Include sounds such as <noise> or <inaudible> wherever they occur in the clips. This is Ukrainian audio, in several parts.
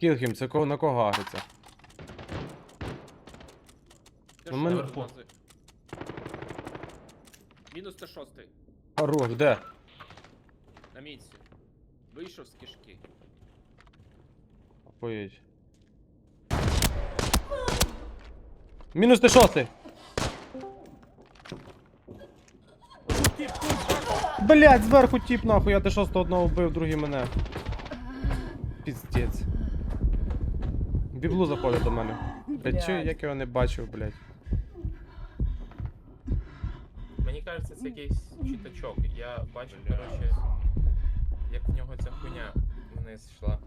Кілхім, це кого на кого агриться? Ну, мене- наверху? Мінус Т6. Хорош, де? На місці. Вийшов з кишки. Поїдь. Мінус ти шостий. Блять, зверху тіп нахуй, я ти шостого одного вбив, другий мене. Піздець. Біблу заходить до мене. Блять, Блядь. як я його не бачив, блять. Мені кажеться, це якийсь чітачок. Я бачив, коротше, як в нього ця хуйня вниз йшла.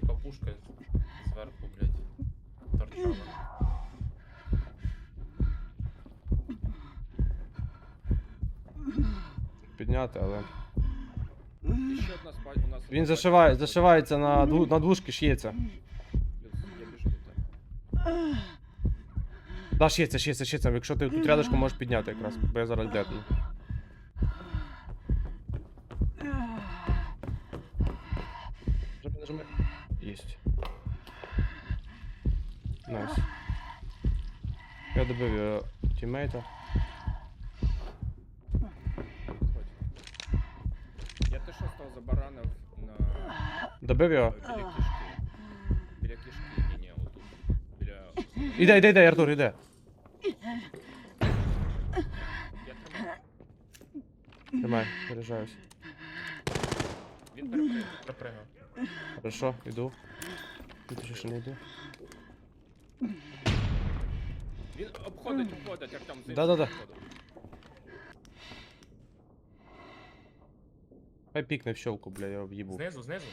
Типа пушка зверху, блядь, торчала. Підняти, але. Ще одна спать у нас. Він зашиває, зашивається на, дву, на двушки ш'ється. Плюс Я біжу до тебе. Да, ш'ється, ш'ється, ш'ється. Якщо ти тут рядышком можеш підняти якраз, бо я зараз детну. Нажми, нажми. Єсть. Найс. Я добив його тіммейта. Я Т6 забаранив на Добив його? Іде, іде, іде, Артур, іде. Я тримаю. Тримай, пережаюсь. Він перепригнув. Припригав. Хорошо, іду. Ти ще не йду. Він обходить, обходить, як там з Да-да-да. іншого входу. Хай пікне в щелку, бля, я об'їбу. Знизу, знизу.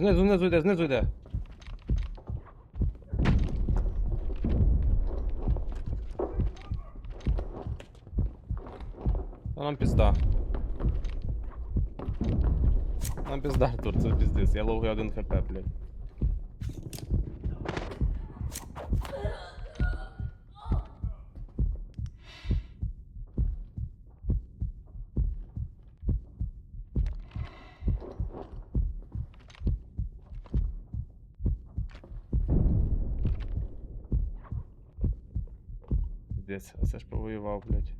Знизу, знизу йде, знизу йде. А нам пізда. Нам пізда, Артур, це піздець. Я ловлю один хп, блядь. Піздець, а це ж повоював, блядь.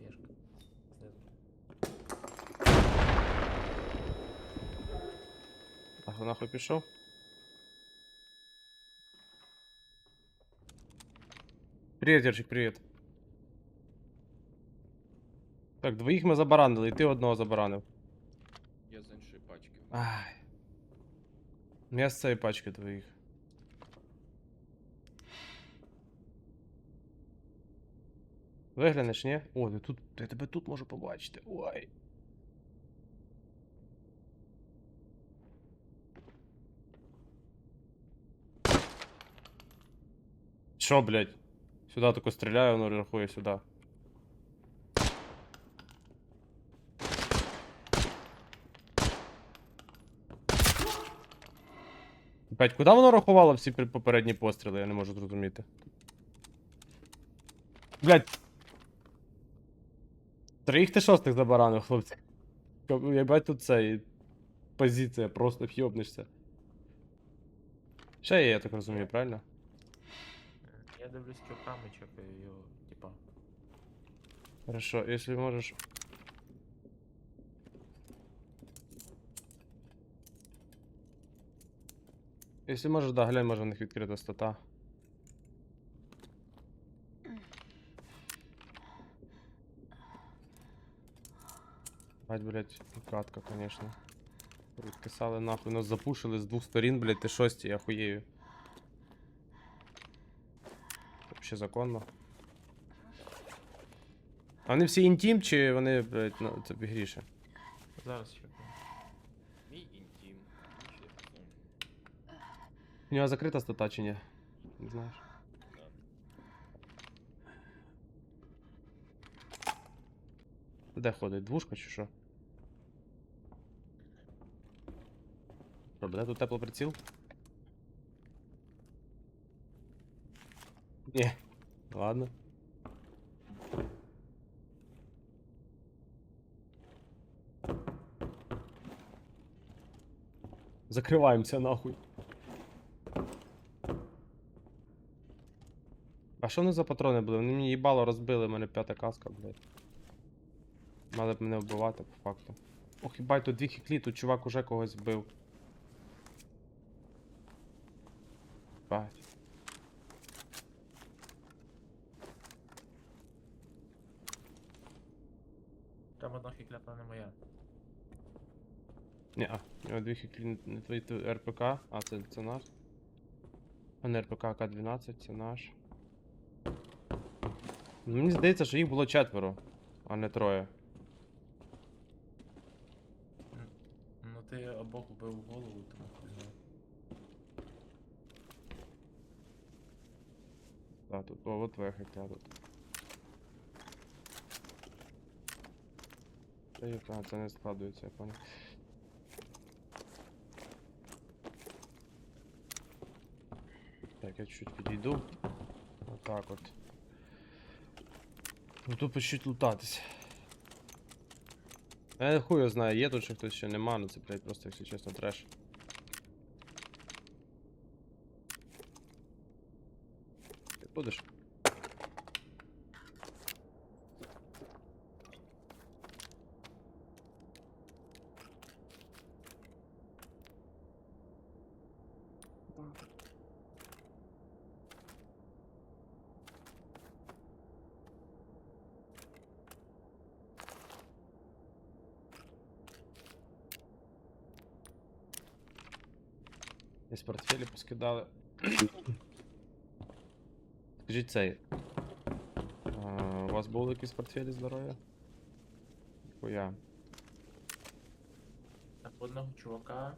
Єшка. Знизу. А нахуй пішов? Привіт, Ярчик, привіт. Так, двоїх ми забаранили, і ти одного забаранив. Я з іншої пачки. Ай. Ну, Я з цієї пачки твоїх. Виглянеш, ні? О, ти тут, я тебе тут можу побачити. Ой. Що, блядь? Сюди тако стріляю, воно рахує сюди. Опять, куди воно рахувало всі попередні постріли, я не можу зрозуміти. Блять. Троїх ти шостих забаранив, хлопці. Єбать тут цей. Позиція, просто в'єбнешся. Ще є, я так розумію, правильно? Я дивлюсь кілками, чекаю його, типа. Хорошо, если можешь. Если можеш, да, глянь, може в них відкрита стата. Бать, блядь, катка, конечно. Відкисали нахуй, нас запушили з двох сторін, блядь, ти шості, я хуєю. Вообще законно. А вони всі інтім, чи вони, блядь, ну, це бігріше? Зараз чекаю. Мій інтім. У нього закрита стата чи ні? Не знаєш. Де ходить? Двушка чи що? Що, буде тут теплоприціл? Ні. Ладно. Закриваємося нахуй. А що вони за патрони були? Вони мені їбало розбили, у мене п'ята каска, блядь. Мали б мене вбивати, по факту. Ох, їбать, тут дві хіклі, тут чувак уже когось вбив. Бать. Там одна хікля, то не моя. Ні, а, у нього дві хіклі не- твої РПК, а це, це наш. А не РПК К-12, це наш. Ну, Мені здається, що їх було четверо, а не троє. Ну ти обох вбив голову, тому хуй знає. Так, тут, о, от твоя хітля тут. Це не складується, я понял. Так, я чуть підійду. Отак от. Ну тут почуть лутатись. Я хуй його знаю, є тут ще хтось ще нема, ну це, блядь, просто, якщо чесно, треш. Ти будеш? Десь портфелі поскидали. Скажіть цей. А, у вас були якісь портфелі здоров'я? Хуя. Так одного чувака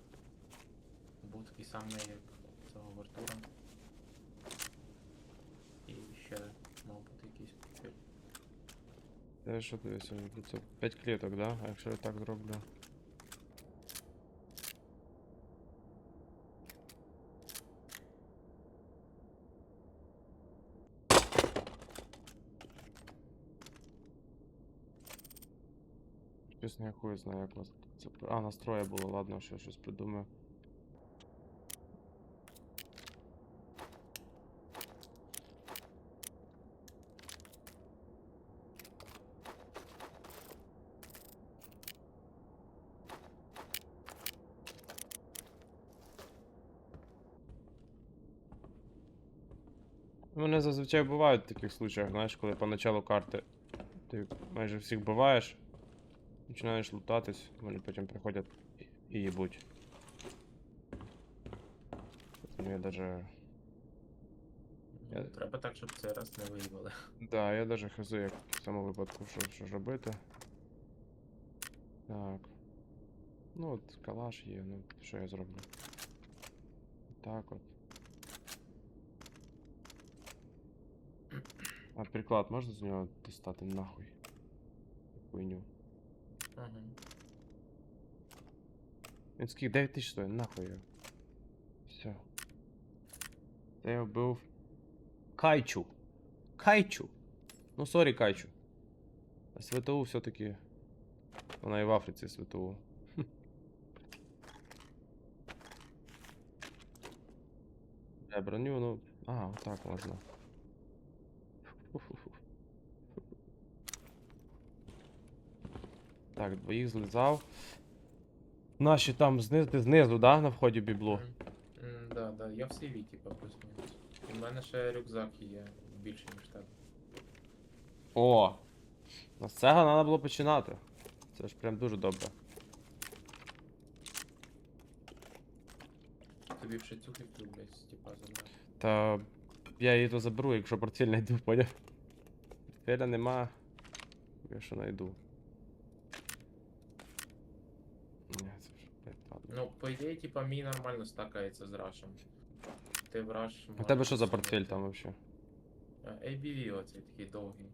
був такий самий, як цього Вартура. І ще мав бути якийсь портфель. Це що дивися, це 5 кліток, да? А якщо я так зроблю. Чесно, я хуй знаю, як вас це. А, настроє було, ладно, ще щось придумаю. Мене зазвичай бувають в таких случаях, знаєш, коли поначалу карти ти майже всіх буваєш, починаєш лутатись, вони потім приходять і- їбуть. Я даже. Я- Треба так, щоб цей раз не виявили. Да, я даже хз, як в цьому випадку, що, що робити. Так. Ну от калаш є, ну що я зроблю? Так от. А приклад можна з нього достати нахуй? Хуйню. Ага. Він скільки 9 тисяч стоїть, нахуй його. Все. Це я вбив. Кайчу. Кайчу. Ну сорі, Кайчу. А СВТУ все-таки. Вона і в Африці СВТУ. Бля, броню, ну. А, отак можна. Фу-фу-фу. Так, двоїх злизав. Наші там знизу, знизу, да, на вході бібло. М, Да, да, я в CV, типа. І в мене ще рюкзак є більше, ніж тебе. О! Ну, З цього треба було починати. Це ж прям дуже добре. Тобі ще цю хіплю, блядь, типа, забрати. Та я її то заберу, якщо портфель знайду, поняв? Портфеля нема. Я що знайду. Ні, це вже блядь, ладно. Ну, по ідеї, типа, мій нормально стакається з рашем. Ти враж. У тебе що за портфель там вообще? ABV оцей такий довгий.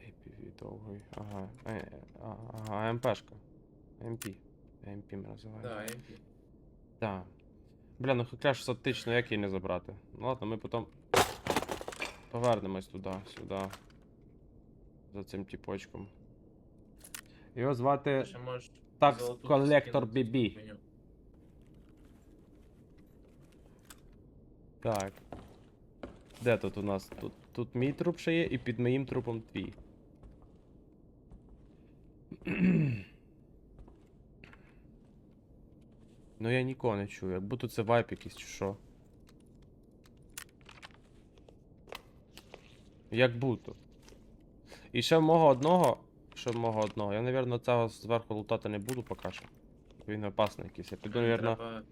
APV довгий. Ага. Е, е, а, Ага, МПшка. МП. МП ми називаємо. Да, ABV. Так. Бля, ну хоча ж статично, як її не забрати. Ну ладно, ми потім повернемось туди, сюди. За цим тіпочком. Його звати Ти ще можеш Такс золоту Колектор BB. Так. Де тут у нас? Тут, тут мій труп ще є, і під моїм трупом твій. <clears throat> ну я нікого не чую, як будто це вайп якийсь чи що. Як будто. І ще в мого одного. Ще мого одного. Я, напевно, цього зверху лутати не буду поки що. Він опасний якийсь. Я піду, Треба,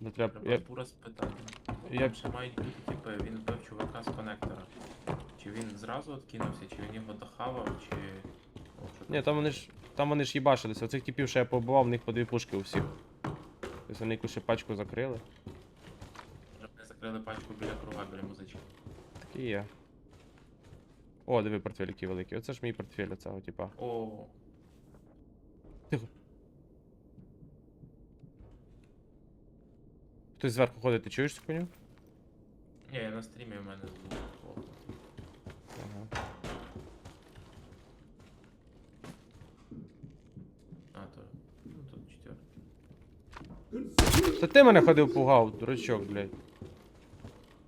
не треба. треба Я, пура спитати. я, Там ще мають бути типи, він вбив чувака з коннектора. Чи він зразу откинувся, чи він його дохавав, чи. О, Ні, там вони ж. Там вони ж їбашилися. Оцих типів, що я побував, в них по дві пушки у всіх. Тобто вони якусь ще пачку закрили. Щоб не закрили пачку біля круга, біля музички. Такі є. О, диви портфель який великий. Оце ж мій портфель оцього, типа. О, Хтось зверху ходить, ти чуєш цю хуйню? ні, я на стрімі в мене звук. Ага. А, то. Ну тут четвертий. Це ти мене ходив пугав, дурачок, блядь.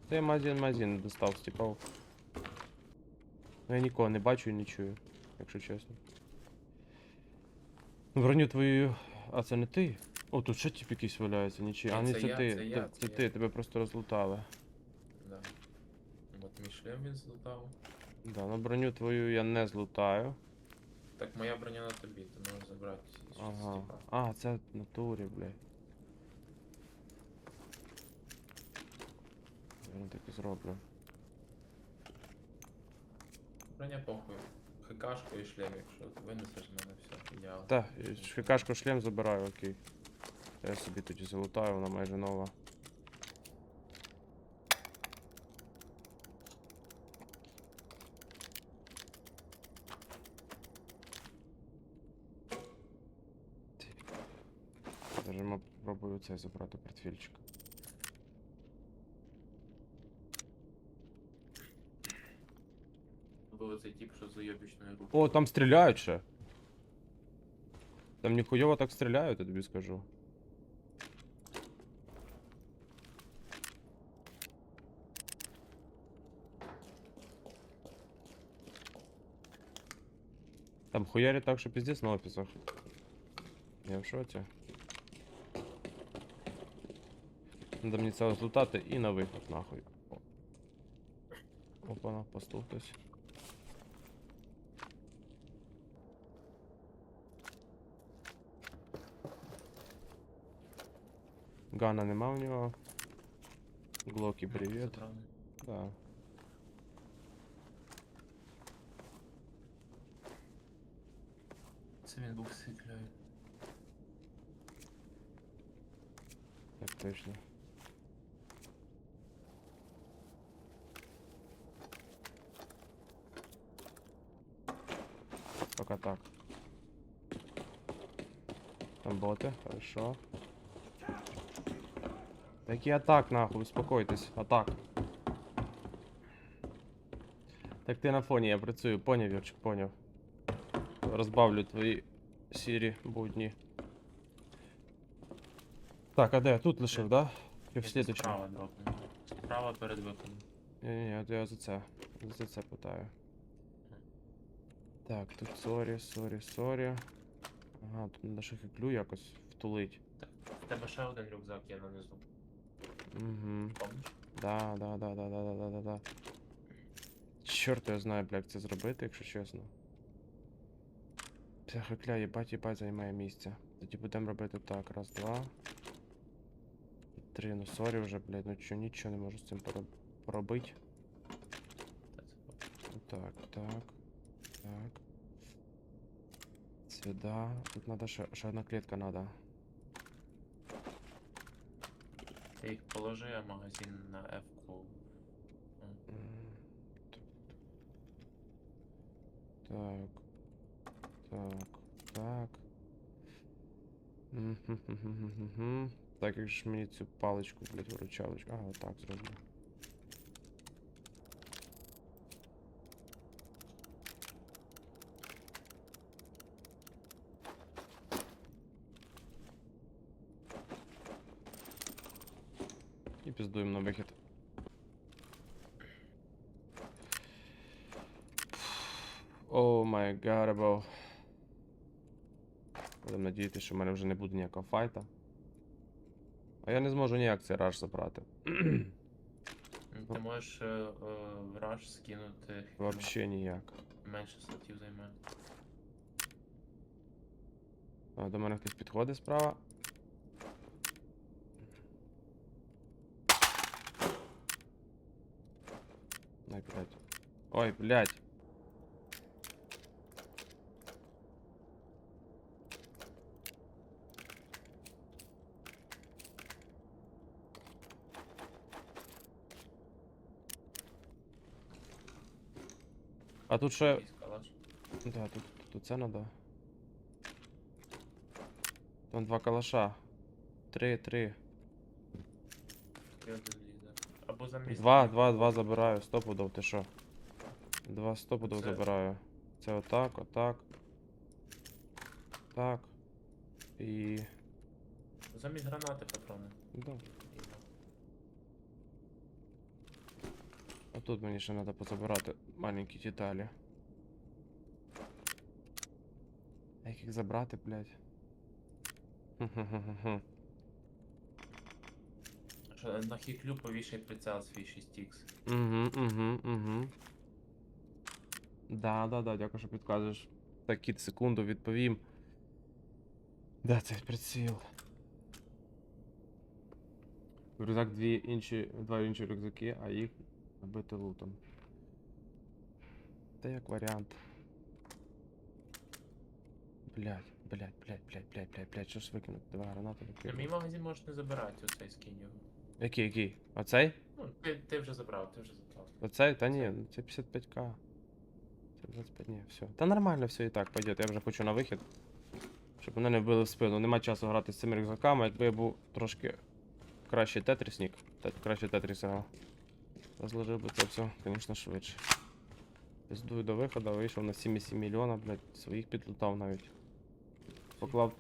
Та я магазин магазин достав, стіпав. Ну я нікого не бачу і не чую, якщо чесно. Броню твою. А це не ти? О, тут ще тип якийсь валяється, нічий. А Ні, не це це я, ти. це я, Це, це це ти, тебе просто розлутали. Да. От мій шлем він злутав. Да, ну броню твою я не злутаю. Так, моя броня на тобі, ти можеш забрати. Ага. А, це в натурі, блядь. Я так і зроблю. Броня похуй. ХКшку і шлем, якщо винесеш з мене все, ідеал. Так, швикашку шлем забираю, окей. Я собі тоді залутаю, вона майже нова. Даже ми попробую цей забрати портфельчик. заебічної руки. О, там стреляют же. Там ніхуйово так стреляют, я тебе скажу. Там хуярят так, что пиздец на описах. Я в шоте. Надо мне целый результаты и на выход нахуй. Опа, на постул. Гана нема у нього. Глоки, привіт. Забрали. Да. Це він був сиклює. Так точно. Пока так. Там боти, хорошо. Такий атак, нахуй, успокойтесь. Атак. Так ти на фоні, я працюю, поняв, Юрчик, поняв. Розбавлю твої сірі будні. Так, а де? Тут лишив, да? Чи в Я? Справа дропну. Справа перед виходом. Ні-ні, от я за це. За це питаю. Так, тут сорі, сорі, сорі. Ага, тут надо ще хиклю якось втулить. В тебе ще один рюкзак є нанизу. Угу. Помниш? Да, да, да, да, да, да, да, да, да. Чорт, я знаю, бля, як це зробити, якщо чесно. Ця хикля, їбать, їбать, займає місце. Тоді будемо робити так. Раз, два. Три, ну сорі вже, блядь, ну чо, нічого не можу з цим пороб- поробити. Так, так, так. Сюда. Тут надо ще, одна клетка надо. Ти їх положи, а магазин на F-ку. Так. Так. Так. Так, як ж мені цю паличку, блядь, виручалочку. Ага, так зроблю. І піздуємо на вихід. О май гарбо. Будемо надіятися, що в мене вже не буде ніякого файта. А я не зможу ніяк цей раш забрати. Ну, Ти можеш е, е, в раш скинути. ну, Вообще ніяк. Менше слотів займе. А, до мене хтось підходить справа. Ай, блядь. Ой, блядь. А тут калаш. Да, тут, тут це надо. Там два калаша. Три, три. Або замість. Два, два, два забираю. Стопудов, ти що? Два стопудов забираю. Це отак, отак. Так. І. Замість гранати патрони. Да. І, А тут мені ще треба позабирати маленькі деталі. А як їх забрати, блядь? Хм-хм-хм-хм. На хіклю повішай прицел свій 6х. Угу, угу, угу. Да, да, да, дякую, що підказуєш. Так, кіт, секунду відповім. Де цей приціл? Рюкзак дві інші, два інші рюкзаки, а їх набити лутом. Та як варіант. Блять, блять, блять, блять, блять, блять, блять, що ж викинути? Два гранати На викинути. мій магазин можеш не забирати оцей скинь його. Який, який? Оцей? Ну, ти, ти вже забрав, ти вже забрав. Оцей? Та ні, ну це 55к. Це 25, ні, все. Та нормально все і так пойдет. Я вже хочу на вихід. Щоб мене не вбили в спину. Нема часу грати з цими рюкзаками, якби я був трошки кращий тетріснік. Те- краще тетріс грав. Розложив би це все, звісно, швидше. Піздую до виходу, вийшов на 7,7 мільйона, блядь, своїх підлутав навіть. Поклав.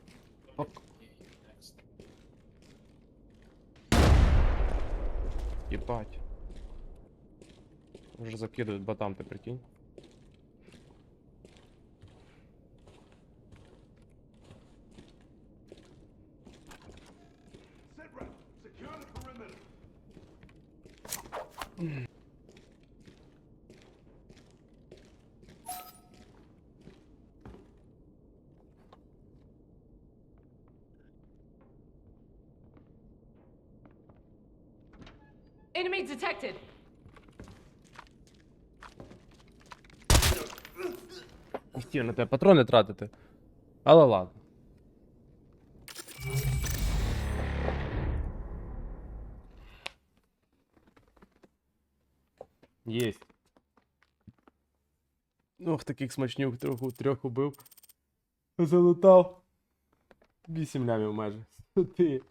Пок... Єбать. Вже закидують батам, ти прикинь. хотів на тебе патрони тратити. Але ладно. Єсть. Ох, таких смачнюк трьох, трьох убив. Залутав. Вісім лямів майже. <laughs> Ти.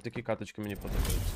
Такі каточки мені подобаються.